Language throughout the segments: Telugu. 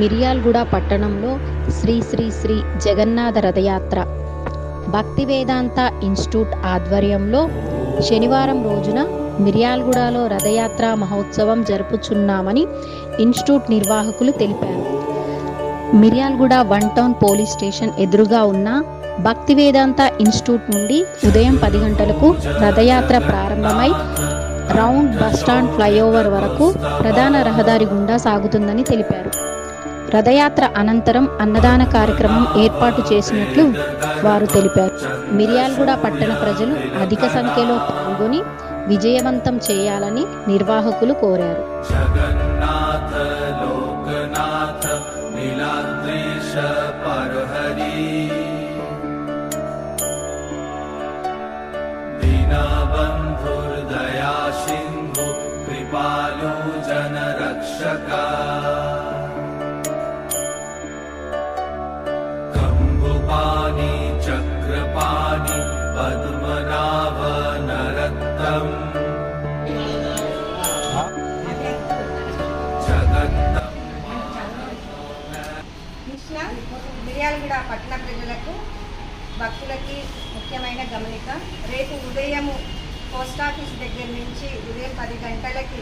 మిరియాల్గూడ పట్టణంలో శ్రీ శ్రీ శ్రీ జగన్నాథ రథయాత్ర. భక్తి వేదాంత ఇన్స్టిట్యూట్ ఆధ్వర్యంలో శనివారం రోజున మిర్యాలగూడలో రథయాత్ర మహోత్సవం జరుపుచున్నామని ఇన్స్టిట్యూట్ నిర్వాహకులు తెలిపారు. Miryalaguda one town police station ఎదురుగా ఉన్న భక్తి వేదాంత ఇన్స్టిట్యూట్ నుండి ఉదయం పది గంటలకు రథయాత్ర ప్రారంభమై రౌండ్ బస్టాండ్ ఫ్లైఓవర్ వరకు ప్రధాన రహదారి గుండా సాగుతుందని తెలిపారు. రథయాత్ర అనంతరం అన్నదాన కార్యక్రమం ఏర్పాటు చేసినట్లు వారు తెలిపారు మిర్యాలగూడ పట్టణ ప్రజలు అధిక సంఖ్యలో పాల్గొని విజయవంతం చేయాలని నిర్వాహకులు కోరారు जगन्नाथ लोकनाथ नीलाद्रीश परहरि दीनबन्धुर्दया सिन्धु कृपालु जनरक्षका कम्बुपाणि चक्रपाणि पद्मनाभ नरत्तम् जगत्तम् కృష్ణ మిర్యాలగూడ పట్టణ ప్రజలకు భక్తులకి ముఖ్యమైన గమనిక రేపు ఉదయము పోస్ట్ ఆఫీస్ దగ్గర నుంచి ఉదయం పది గంటలకి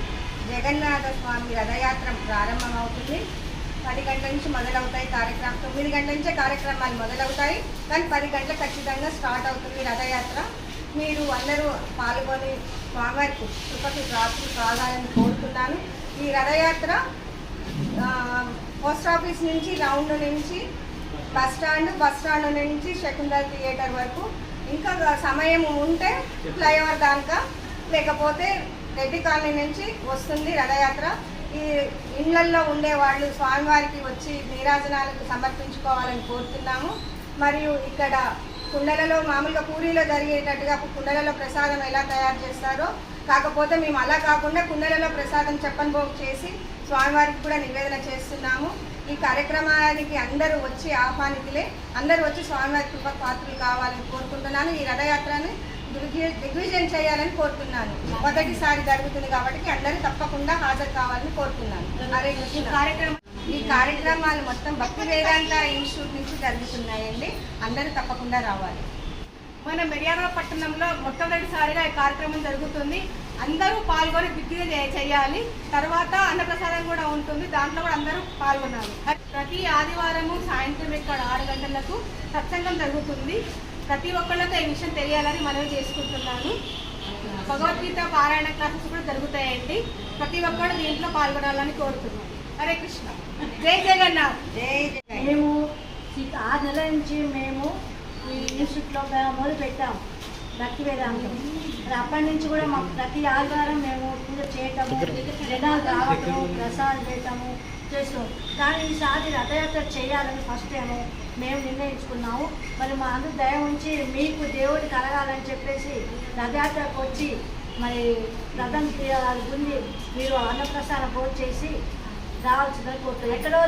జగన్నాథ స్వామి రథయాత్ర ప్రారంభమవుతుంది పది గంటల నుంచి మొదలవుతాయి కార్యక్రమం తొమ్మిది గంటల నుంచే కార్యక్రమాలు మొదలవుతాయి. కానీ పది గంటలకు ఖచ్చితంగా స్టార్ట్ అవుతుంది రథయాత్ర. మీరు అందరూ పాల్గొని స్వామివారికి కృపకి రాత్రి కావాలని కోరుతున్నాను. ఈ రథయాత్ర పోస్ట్ ఆఫీస్ నుంచి రౌండ్ నుంచి బస్ స్టాండ్ బస్ స్టాండ్ నుంచి శకుంతల థియేటర్ వరకు. ఇంకా సమయం ఉంటే ఫ్లైఓవర్ దాకా లేకపోతే రెడ్డి కాలనీ నుంచి వస్తుంది రథయాత్ర. ఈ ఇళ్ళల్లో ఉండే వాళ్ళు స్వామివారికి వచ్చి నీరాజనాలకు సమర్పించుకోవాలని కోరుతున్నాము. మరియు ఇక్కడ కుండలలో మామూలుగా పూరీలో జరిగేటట్టుగా కుండలలో ప్రసాదం ఎలా తయారు చేస్తారో కాకపోతే మేము అలా కాకుండా కుండలలో ప్రసాదం చెప్పని పోగు చేసి స్వామివారికి కూడా నివేదన చేస్తున్నాము. ఈ కార్యక్రమానికి అందరూ వచ్చి ఆహ్వానితులే. అందరూ వచ్చి స్వామివారి కృప పాత్రలు కావాలని కోరుకుంటున్నాను. ఈ రథయాత్రని దిగ్విజయం చేయాలని కోరుతున్నాను. మొదటిసారి జరుగుతుంది కాబట్టి అందరూ తప్పకుండా హాజరు కావాలని కోరుతున్నాను. హరే కార్యక్రమం ఈ కార్యక్రమాలు మొత్తం భక్తి వేదాంత ఇన్స్టిట్యూట్ నుంచి జరుగుతున్నాయండి. అందరూ తప్పకుండా రావాలి. మన మిర్యాల పట్టణంలో మొట్టమొదటిసారిగా ఈ కార్యక్రమం జరుగుతుంది. అందరూ పాల్గొని విద్య చేయాలి. తర్వాత అన్నప్రసాదం కూడా ఉంటుంది. దాంట్లో కూడా అందరూ పాల్గొనాలి. ప్రతి ఆదివారము సాయంత్రం ఇక్కడ ఆరు గంటలకు సత్సంగం జరుగుతుంది. ప్రతి ఒక్కళ్ళకి ఈ విషయం తెలియాలని మనవి చేసుకుంటున్నాను. భగవద్గీత పారాయణ క్లాసెస్ కూడా జరుగుతాయండి. ప్రతి ఒక్కరు దీంట్లో పాల్గొనాలని కోరుతున్నాను. హరే కృష్ణ. జై జగన్నాథ్. జై జై మేము ఈ ఆరు నెలల నుంచి మేము ఈ ఇన్స్టిట్యూట్లో మొదలు పెట్టాం. భక్తి వేదాంతం. మరి అప్పటి నుంచి కూడా మాకు ప్రతి ఆదివారం మేము పూజ చేయటము జనాలు రావటము ప్రసాదం చేయటము చేసాం కానీ ఈసారి రథయాత్ర చేయాలని ఫస్ట్ ఏమో మేము నిర్ణయించుకున్నాము. మరి మా అందరూ దయ ఉంచి మీకు దేవుడు కలగాలని చెప్పేసి రథయాత్రకు వచ్చి మరి రథం ఉంది. మీరు అన్నప్రసాద భోజ చేసి రావాల్సిందని కోరుతున్నాం. ఎక్కడో